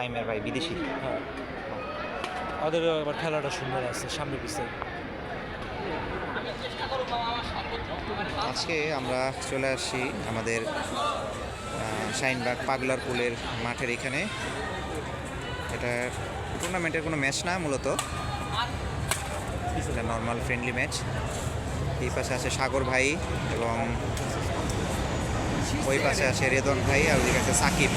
আইমের ভাই বিদেশি। হ্যাঁ। ওদের আবার খেলাটা সুন্দর আছে সামনে পিছিয়ে আজকে আমরা চলে আসছি আমাদের আহ, শাহিনবাগ পাগলার পুলের মাঠের এখানে। এটা টুর্নামেন্টের কোনো ম্যাচ না মূলত। এটা নর্মাল ফ্রেন্ডলি ম্যাচ এই পাশে আছে সাগর ভাই এবং ওই পাশে আছে রেদন ভাই আর ওইদিকে আছে সাকিব।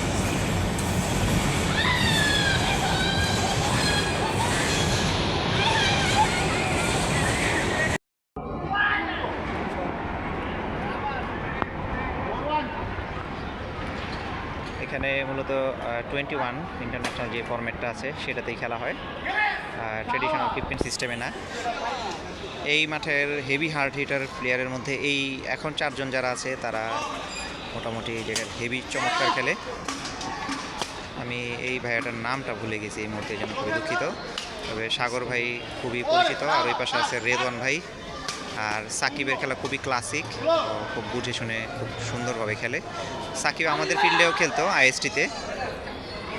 এখানে মূলত টোয়েন্টি ওয়ান ইন্টারন্যাশনাল যে ফরম্যাটটা আছে, সেটাতেই খেলা হয়। ট্রেডিশনাল ফিফটিন সিস্টেমে না। এই মাঠের হেভি হার্ড হিটার প্লেয়ারের মধ্যে এই এখন চারজন যারা আছে, তারা মোটামুটি যেটার হেভি চমৎকার খেলে। আমি এই ভাইয়াটার নামটা ভুলে গেছি এই মুহূর্তে জন্য খুবই দুঃখিত। তবে সাগর ভাই খুবই পরিচিত, আর ওই পাশে আছে রেদওয়ান ভাই। আর সাকিবের খেলা খুবই ক্লাসিক খুব বুঝে শুনে খুব সুন্দরভাবে খেলে। সাকিব আমাদের ফিল্ডেও খেলতো আইএসটিতে,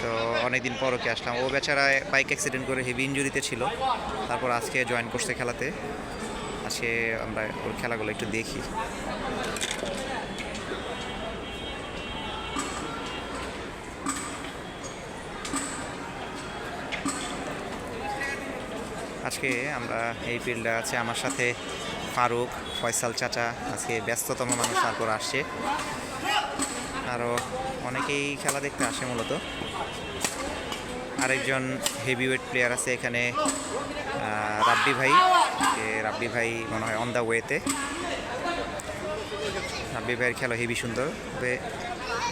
তো অনেকদিন পর ওকে আসলাম। ও বেচারা বাইক অ্যাক্সিডেন্ট করে হেভি ইঞ্জুরিতে ছিল। তারপর আজকে জয়েন করছে খেলাতে। আজকে আমরা ওর খেলাগুলো একটু দেখি। আজকে আমরা এই ফিল্ডে আছে। আমার সাথে ফারুক, ফয়সাল চাচা, আজকে ব্যস্ততম মানুষ, তারপর আসছে। আরও অনেকেই খেলা দেখতে আসে মূলত। আরেকজন হেভিওয়েট প্লেয়ার আছে এখানে রাব্বি ভাই। রাব্বি ভাই মনে হয় অন দ্য ওয়েতে রাব্বি ভাইয়ের খেলা হেভি সুন্দর। তবে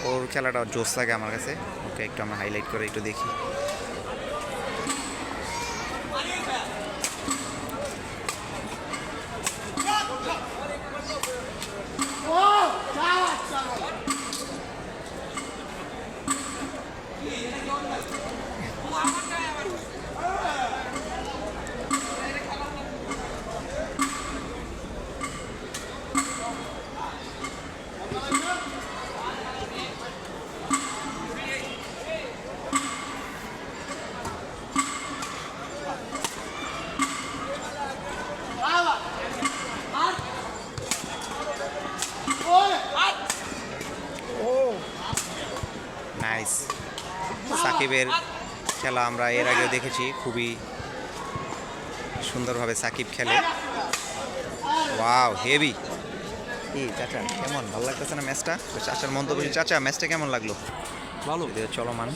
ওর খেলাটা জোস লাগে আমার কাছে। ওকে একটু আমরা হাইলাইট করে একটু দেখি। নাইস সাকিবের খেলা আমরা এর আগেও দেখেছি খুবই সুন্দরভাবে সাকিব খেলে। Wow heavy. কি চাচা কেমন? ভালো লাগতেছে না ম্যাচটা? তো চাচার মন্তব্য? চাচা ম্যাচটা কেমন লাগল? ভালো। যদিও চলমান।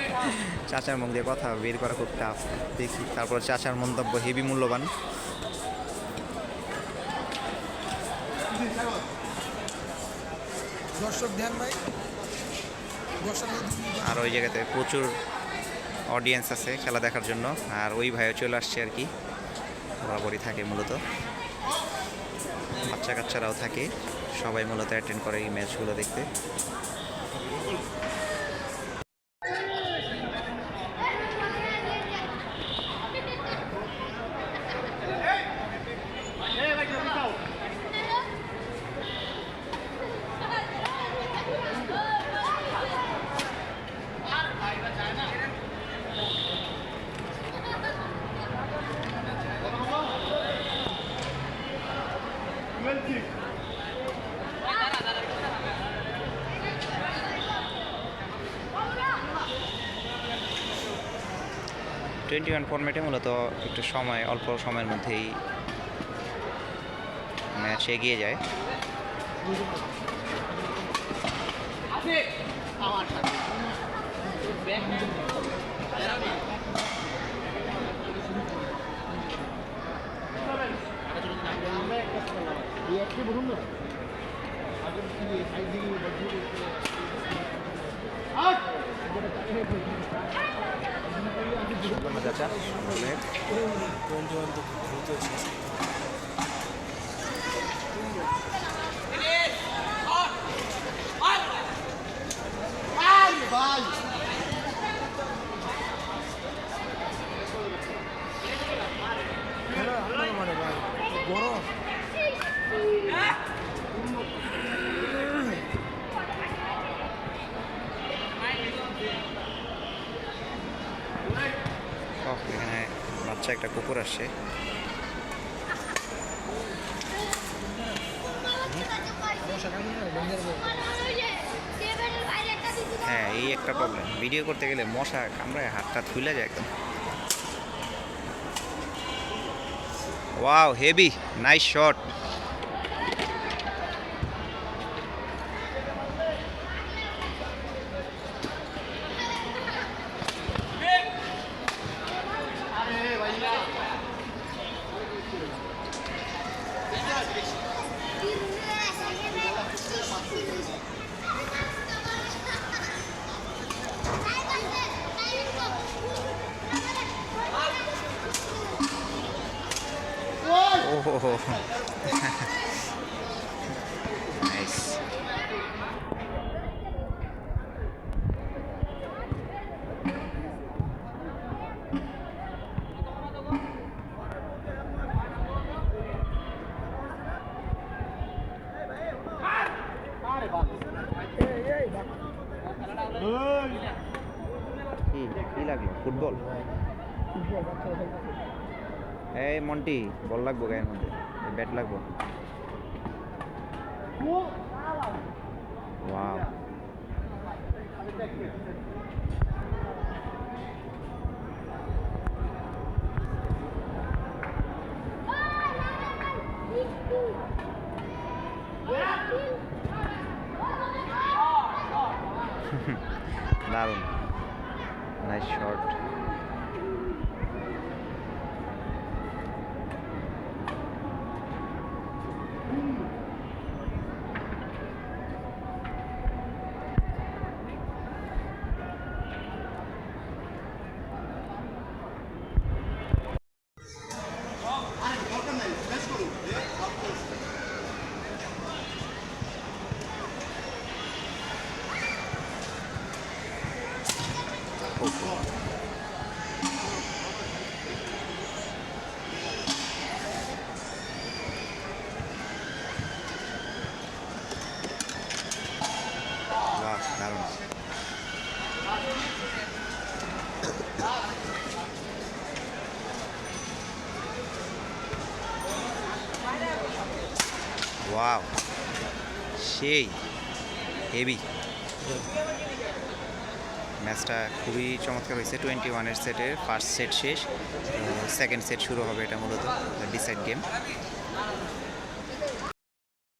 চাচার মুখ দিয়ে কথা বের করা খুব টাফ দেখি। তারপর চাচার মন্তব্য হেভি মূল্যবান। দর্শক ধ্যান ভাই। আর ওই জায়গাতে প্রচুর অডিয়েন্স আছে খেলা দেখার জন্য। আর ওই ভাইও চলে আসছে আর কি। বরাবরই থাকে মূলত। বাচ্চা কাচ্চারাও থাকে। সবাই মূলত অ্যাটেন্ড করে এই ম্যাচগুলো দেখতে। টোয়েন্টি ওয়ান ফর্মেটে মূলত একটু সময় অল্প সময়ের মধ্যেই ম্যাচ এগিয়ে যায়। টোয়েন্টি ওয়ান তো দ্রুত শেষ মানে ভাই গরম বাচ্চা একটা কুকুর আসছে। হ্যাঁ এই একটা প্রবলেম ভিডিও করতে গেলে মশা কামড়ায় হাতটা খুলে যায় একদম। Wow heavy nice shot Oh. nice. কি লাগল ফুটবল এই মন্টি বল লাগবো গায়ের মধ্যে ব্যাট লাগবো। দারুণ। নাইস শট বাহ দারুণ ওয়াও সেই হেভি ম্যাচটা খুবই চমৎকার হয়েছে। টোয়েন্টি ওয়ানের সেটের ফার্স্ট সেট শেষ সেকেন্ড সেট শুরু হবে এটা মূলত ডিসাইড গেম